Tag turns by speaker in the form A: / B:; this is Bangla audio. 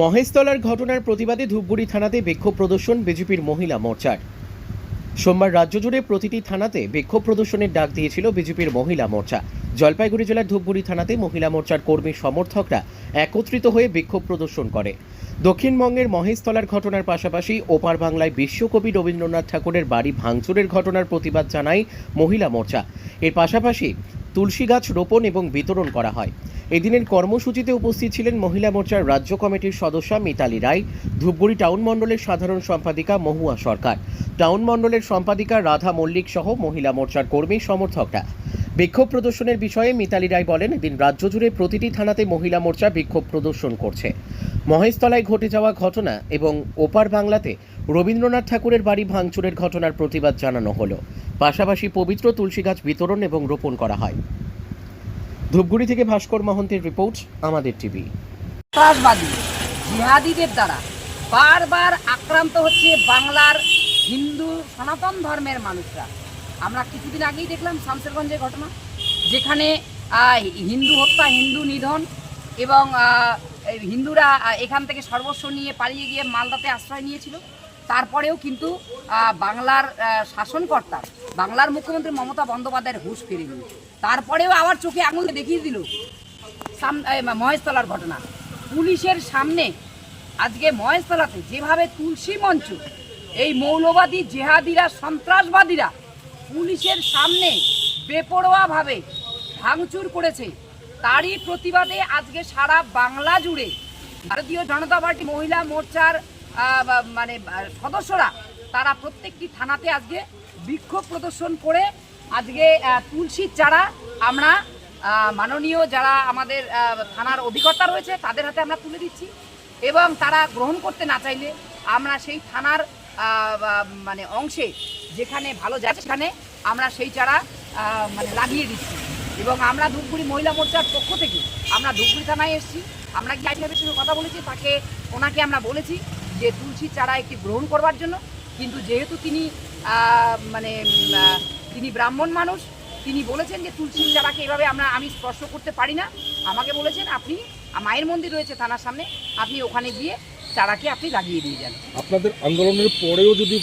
A: মহেশতলার ঘটনার প্রতিবাদে ধূপগুড়ি থানাতে বিক্ষোভ প্রদর্শন বিজেপির মহিলা মোর্চার। সোমবার রাজ্য জুড়ে প্রতিটি থানাতে বিক্ষোভ প্রদর্শনের ডাক দিয়েছিল বিজেপির মহিলা মোর্চা। জলপাইগুড়ি জেলার ধূপগুড়ি থানাতে মহিলা মোর্চার কর্মী সমর্থকরা একত্রিত হয়ে বিক্ষোভ প্রদর্শন করে। দক্ষিণবঙ্গের মহেশতলার ঘটনার পাশাপাশি ওপার বাংলায় বিশ্বকবি রবীন্দ্রনাথ ঠাকুরের বাড়ি ভাঙচুরের ঘটনার প্রতিবাদ জানায় মহিলা মোর্চা। এর পাশাপাশি তুলসী গাছ রোপণ এবং বিতরণ করা হয়। এদিনের কর্মসূচিতে উপস্থিত ছিলেন মহিলা মোর্চার রাজ্য কমিটির সদস্যা মিতালি রায়, ধূপগুড়ি টাউন মণ্ডলের সাধারণ সম্পাদিকা মহুয়া সরকার, টাউন মণ্ডলের সম্পাদিকা রাধা মল্লিক সহ মহিলা মোর্চার কর্মী সমর্থকরা। বিক্ষোভ প্রদর্শনের বিষয়ে মিতালি রায় বলেন, এদিন রাজ্য জুড়ে প্রতিটি থানাতে মহিলা মোর্চা বিক্ষোভ প্রদর্শন করছে। মহেশতলায় ঘটে যাওয়া ঘটনা এবং ওপার বাংলাতে রবীন্দ্রনাথ ঠাকুরের বাড়ি ভাঙচুরের ঘটনার প্রতিবাদ জানানো হলো। পাশাপাশি পবিত্র তুলসী গাছ বিতরণ এবং রোপণ করা হয়। ধূপগুড়ি থেকে ভাস্কর মহন্তের রিপোর্ট, আমাদের টিভি।
B: জিহাদিদের দ্বারা বারবার আক্রান্ত হচ্ছে বাংলার হিন্দু সনাতন ধর্মের মানুষরা। আমরা কিছুদিন আগেই দেখলাম শামসেরগঞ্জের ঘটনা, যেখানে হিন্দু হত্যা, হিন্দু নিধন এবং হিন্দুরা এখান থেকে সর্বস্ব নিয়ে পালিয়ে গিয়ে মালদাতে আশ্রয় নিয়েছিল। তারপরেও কিন্তু বাংলার শাসনকর্তা, বাংলার মুখ্যমন্ত্রী মমতা বন্দ্যোপাধ্যায়ের হুঁশ ফিরেনি। তারপরেও আবার চোখে আঙুল দেখিয়ে দিল মহেশতলার ঘটনা। পুলিশের সামনে আজকে মহেশতলাতে যেভাবে তুলসী মঞ্চ, এই মৌলবাদী জেহাদিরা, সন্ত্রাসবাদীরা পুলিশের সামনে বেপরোয়াভাবে ভাঙচুর করেছে, তারই প্রতিবাদে আজকে সারা বাংলা জুড়ে ভারতীয় জনতা পার্টি মহিলা মোর্চার মানে সদস্যরা, তারা প্রত্যেকটি থানাতে আজকে বিক্ষোভ প্রদর্শন করে আজকে তুলসীর চারা আমরা মাননীয় যারা আমাদের থানার অভিজ্ঞতা রয়েছে, তাদের হাতে আমরা তুলে দিচ্ছি এবং তারা গ্রহণ করতে না চাইলে আমরা সেই থানার মানে অংশে যেখানে ভালো যাচ্ছে সেখানে আমরা সেই চারা মানে লাগিয়ে দিচ্ছি। এবং আমরা ধূপগুড়ি মহিলা মোর্চার পক্ষ থেকে আমরা ধূপগুড়ি থানায় এসেছি। আমরা কি আইসাহেবের সঙ্গে কথা বলেছি? তাকে ওনাকে আমরা বলেছি। যে তুলসী চারা একটি গ্রহণ করবার জন্য, কিন্তু যেহেতু তিনি মানে তিনি ব্রাহ্মণ মানুষ, তিনি বলেছেন যে তুলসী চারাকে এভাবে আমরা, আমি স্পর্শ করতে পারি না। আমাকে বলেছেন, আপনি, মায়ের মন্দির রয়েছে থানার সামনে, আপনি ওখানে গিয়ে চারাকে আপনি লাগিয়ে দিয়ে যান।
C: আপনাদের আন্দোলনের পরেও যদি